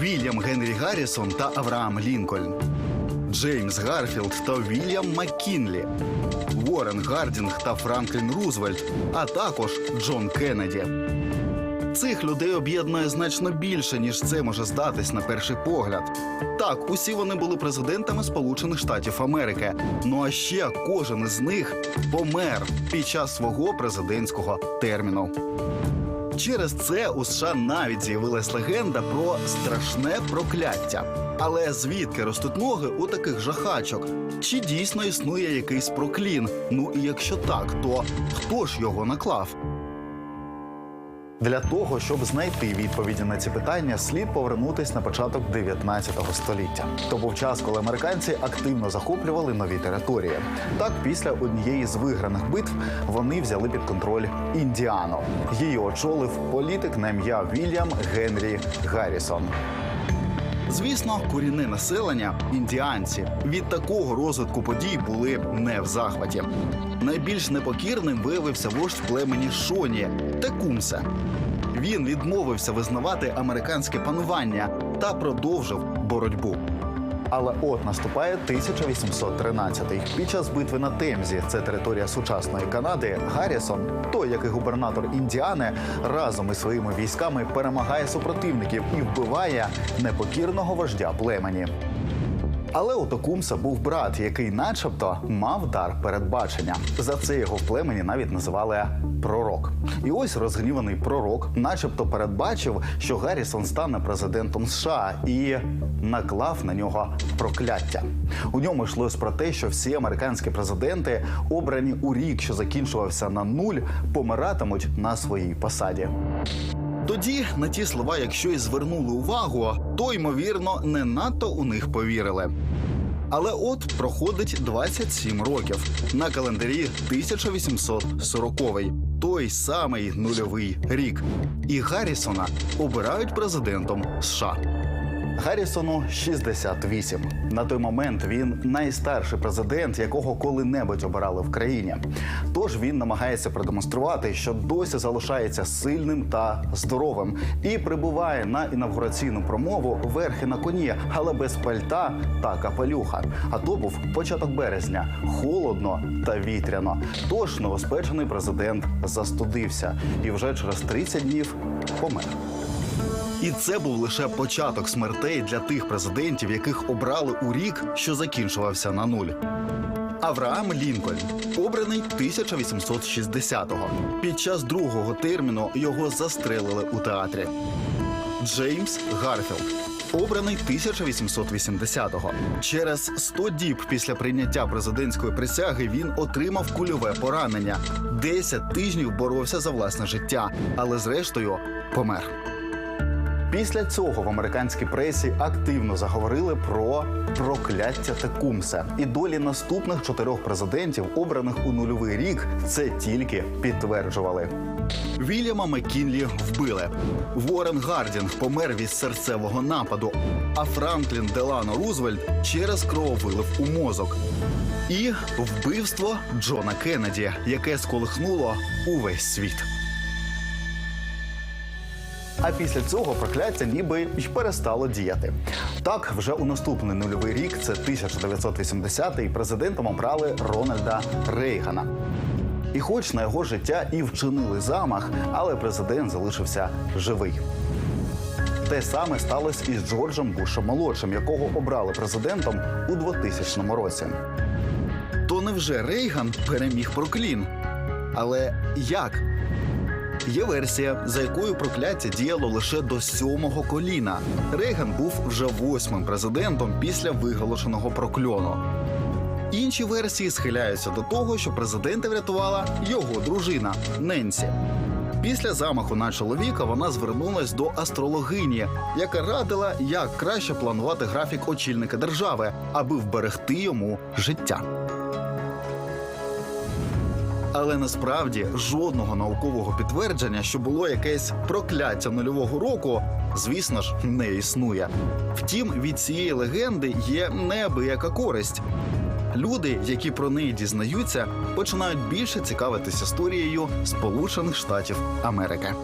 Вільям Генрі Гаррісон та Авраам Лінкольн, Джеймс Гарфілд та Вільям Маккінлі, Уоррен Гардінг та Франклін Рузвельт, а також Джон Кеннеді. Цих людей об'єднує значно більше, ніж це може здатись на перший погляд. Так, усі вони були президентами Сполучених Штатів Америки. Ну а ще кожен із них помер під час свого президентського терміну. Через це у США навіть з'явилась легенда про страшне прокляття. Але звідки ростуть ноги у таких жахачок? Чи дійсно існує якийсь проклін? Ну і якщо так, то хто ж його наклав? Для того, щоб знайти відповіді на ці питання, слід повернутись на початок 19 століття. То був час, коли американці активно захоплювали нові території. Так, після однієї з виграних битв вони взяли під контроль Індіану. Її очолив політик на ім'я Вільям Генрі Гаррісон. Звісно, корінне населення індіанці від такого розвитку подій були не в захваті. Найбільш непокірним виявився вождь племені Шоні Текумсе. Він відмовився визнавати американське панування та продовжив боротьбу. Але от наступає 1813-й. Під час битви на Темзі, це територія сучасної Канади. Гаррісон, той, який губернатор Індіани, разом із своїми військами перемагає супротивників і вбиває непокірного вождя племені. Але у Токумса був брат, який, начебто, мав дар передбачення. За це його в племені навіть називали пророк. І ось розгніваний пророк, начебто, передбачив, що Гаррісон стане президентом США і наклав на нього прокляття. У ньому йшлось про те, що всі американські президенти, обрані у рік, що закінчувався на нуль, помиратимуть на своїй посаді. Тоді на ті слова, якщо і звернули увагу, то ймовірно не надто у них повірили. Але от проходить 27 років на календарі 1840-й, той самий нульовий рік. І Гаррісона обирають президентом США. Гаррісону 68. На той момент він найстарший президент, якого коли-небудь обирали в країні. Тож він намагається продемонструвати, що досі залишається сильним та здоровим, і прибуває на інавгураційну промову верхи на коні, але без пальта та капелюха. А то був початок березня, холодно та вітряно. Тож новоспечений президент застудився і вже через 30 днів помер. І це був лише початок смертей для тих президентів, яких обрали у рік, що закінчувався на нуль. Авраам Лінкольн обраний 1860-го. Під час другого терміну його застрелили у театрі. Джеймс Гарфілд обраний 1880-го. Через 100 діб після прийняття президентської присяги він отримав кульове поранення. 10 тижнів боровся за власне життя, але зрештою помер. Після цього в американській пресі активно заговорили про прокляття Текумса. І долі наступних чотирьох президентів, обраних у нульовий рік, це тільки підтверджували. Вільяма Маккінлі вбили. Уоррен Гардінг помер від серцевого нападу, а Франклін Делано Рузвельт через крововилив у мозок. І вбивство Джона Кеннеді, яке сколихнуло увесь світ. А після цього прокляття ніби й перестало діяти. Так, вже у наступний нульовий рік, це 1980-й, президентом обрали Рональда Рейгана. І хоч на його життя і вчинили замах, але президент залишився живий. Те саме сталося і з Джорджем Бушем молодшим, якого обрали президентом у 2000 році. То невже Рейган переміг проклін? Але як? Є версія, за якою прокляття діяло лише до сьомого коліна. Рейган був вже восьмим президентом після виголошеного прокльону. Інші версії схиляються до того, що президента врятувала його дружина Ненсі. Після замаху на чоловіка вона звернулась до астрологині, яка радила, як краще планувати графік очільника держави, аби вберегти йому життя. Але насправді жодного наукового підтвердження, що було якесь прокляття нульового року, звісно ж, не існує. Втім, від цієї легенди є неабияка користь. Люди, які про неї дізнаються, починають більше цікавитись історією Сполучених Штатів Америки.